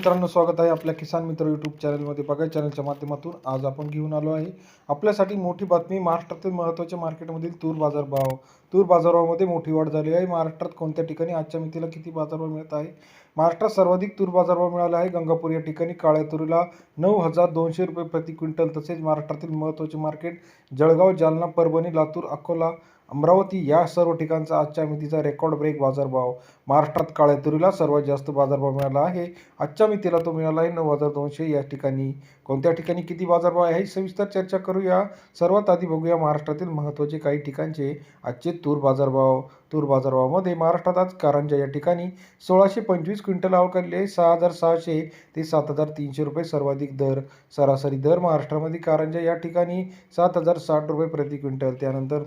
मित्रांनो स्वागत आहे आपल्या किसान मित्र यूट्यूब चॅनलमध्ये बघा चॅनलच्या माध्यमातून आज आपण घेऊन आलो आहे. आपल्यासाठी मोठी बातमी महाराष्ट्रातील महत्त्वाच्या मार्केटमधील तूर बाजारभाव तूर बाजारभावामध्ये मोठी वाढ झाली आहे. महाराष्ट्रात कोणत्या ठिकाणी आजच्या मितीला किती बाजारभाव मिळत आहे? महाराष्ट्रात सर्वाधिक तूर बाजारभाव मिळाला आहे. गंगापूर या ठिकाणी काळ्या तुरीला नऊ हजार दोनशे रुपये प्रति क्विंटल तसेच महाराष्ट्रातील महत्त्वाचे मार्केट जळगाव जालना परभणी लातूर अकोला अमरावती या सर्व ठिकाणचा आजच्या मितीचा रेकॉर्ड ब्रेक बाजारभाव महाराष्ट्रात काळ्या तुरीला सर्वात जास्त बाजारभाव मिळाला आहे. आजच्या मितीला तो मिळाला आहे नऊ हजार दोनशे. या ठिकाणी कोणत्या ठिकाणी किती बाजारभाव आहे सविस्तर चर्चा करूया. सर्वात आधी बघूया महाराष्ट्रातील महत्त्वाचे काही ठिकाणचे आजचे तूर बाजारभाव तूर बाजारभावामध्ये महाराष्ट्रात आज कारंजा या ठिकाणी सोळाशे पंचवीस क्विंटल अवकाळले सहा हजार सहाशे ते सात हजार तीनशे रुपये सर्वाधिक दर सरासरी दर महाराष्ट्रामध्ये कारंजा या ठिकाणी सात हजार साठ रुपये प्रति क्विंटल. त्यानंतर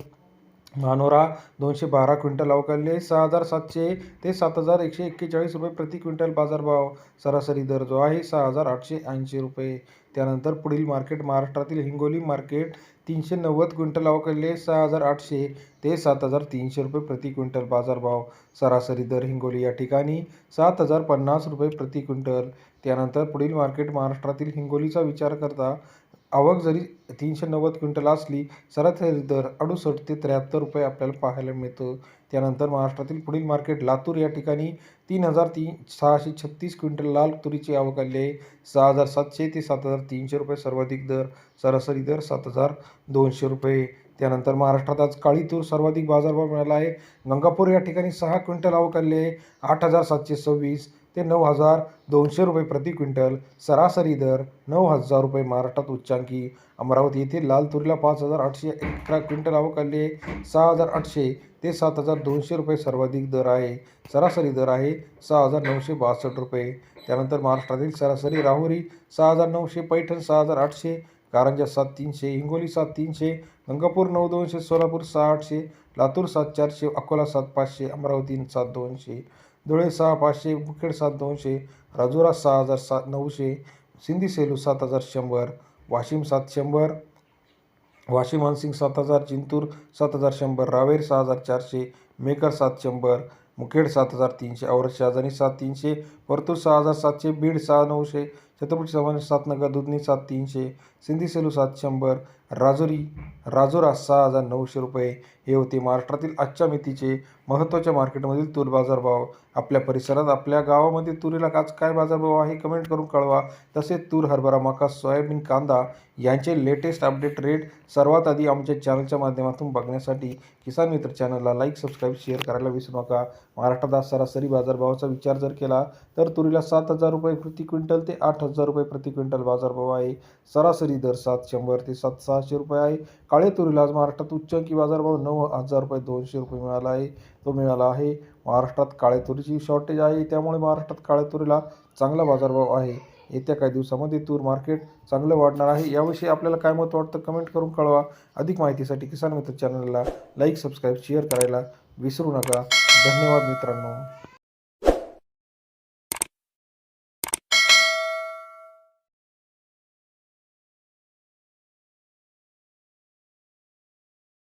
मानोरा दोनशे बारा क्विंटल अवकाळले सहा हजार सातशे ते सात हजार एकशे एक्केचाळीस रुपये प्रति क्विंटल बाजारभाव. सरासरी दर जो आहे सहा हजार आठशे ऐंशी रुपये. त्यानंतर पुढील मार्केट महाराष्ट्रातील हिंगोली मार्केट तीनशे नव्वद क्विंटल अवकाळले सहा हजार आठशे ते सात हजार तीनशे रुपये प्रति क्विंटल बाजारभाव. सरासरी दर हिंगोली या ठिकाणी सात हजार पन्नास रुपये प्रति क्विंटल. त्यानंतर पुढील मार्केट महाराष्ट्रातील हिंगोलीचा विचार करता आवक जरी तीनशे नव्वद क्विंटल असली सरासरी दर अडुसष्ट ते त्र्याहत्तर रुपये आपल्याला पाहायला मिळतो. त्यानंतर महाराष्ट्रातील पुढील मार्केट लातूर या ठिकाणी तीन हजार तीन सहाशे छत्तीस क्विंटल लाल तुरीची आवक आली आहे. सहा हजार सातशे ते सात हजार तीनशे रुपये सर्वाधिक दर सरासरी दर सात हजार दोनशे रुपये. त्यानंतर महाराष्ट्रात आज काळी तूर सर्वाधिक बाजारभाव मिळाला आहे. गंगापूर या ठिकाणी सहा क्विंटल आवक आली आहे. आठ हजार सातशे सव्वीस. ते नऊ हजार दोनशे रुपये प्रति क्विंटल. सरासरी दर नऊ हजार रुपये. महाराष्ट्रात उच्चांकी अमरावती येथे लाल तुरीला पाच हजार आठशे अकरा क्विंटल आवक आली आहे. सहा हजार आठशे ते सात हजार दोनशे रुपये सर्वाधिक दर आहे. सरासरी दर आहे सहा हजार नऊशे बासष्ट रुपये. त्यानंतर महाराष्ट्रातील सरासरी राहुरी सहा हजार नऊशे पैठण सहा हजार आठशे. कारंजा सात तीनशे हिंगोली सात तीनशे गंगापूर नऊ दोनशे सोलापूर सहा आठशे लातूर सात चारशे अकोला सात पाचशे अमरावती सात दोनशे. धुळे सहा पाचशे मुखेड सात दोनशे राजुरा सहा हजार सात नऊशे सिंधी सेलू सात हजार शंभर वाशिम सात शंभर वाशिम हानसिंग सात हजार चिंतूर सात हजार शंभर रावेर सहा हजार चारशे मेकर सात शंभर मुखेड सात हजार तीनशे औरत शहाजानी सात तीनशे परतूर सहा हजार सातशे बीड सहा नऊशे छत्रपती चव्हाण सात नगर दुधनी सात तीनशे सिंधी सेलू सात शंभर राजुरी राजुरा सहा हजार नऊशे रुपये हे होते महाराष्ट्रातील आजच्या मितीचे महत्त्वाच्या मार्केटमधील तूर बाजारभाव. आपल्या परिसरात आपल्या गावामध्ये तुरीला आज काय बाजारभाव आहे कमेंट करून कळवा. तसेच तूर हरभरा मका सोयाबीन कांदा यांचे लेटेस्ट अपडेट रेट सर्वात आधी आमच्या चॅनलच्या माध्यमातून बघण्यासाठी किसान मित्र चॅनलला लाईक सबस्क्राईब शेअर करायला विसरू नका. महाराष्ट्रात आज सरासरी बाजारभावाचा विचार जर केला तर तुरीला सात हजार रुपये प्रति क्विंटल ते आठ हजार रुपये प्रति क्विंटल बाजारभाव आहे. सरासरी दर सात शंभर ते सात सहाशे रुपये आहे. काळे तुरीला आज महाराष्ट्रात उच्चांकी बाजारभाव नऊ हजार रुपये दोनशे रुपये मिळाला आहे. तो मिळाला आहे. महाराष्ट्रात काळे तुरीची शॉर्टेज आहे. त्यामुळे महाराष्ट्रात काळे तुरीला चांगला बाजारभाव आहे. येत्या काही दिवसामध्ये तूर मार्केट चांगलं वाढणार आहे. याविषयी आपल्याला काय मत वाटतं कमेंट करून कळवा. अधिक माहितीसाठी किसान मित्र चॅनलला लाईक सबस्क्राईब शेअर करायला विसरू नका. धन्यवाद मित्रांनो.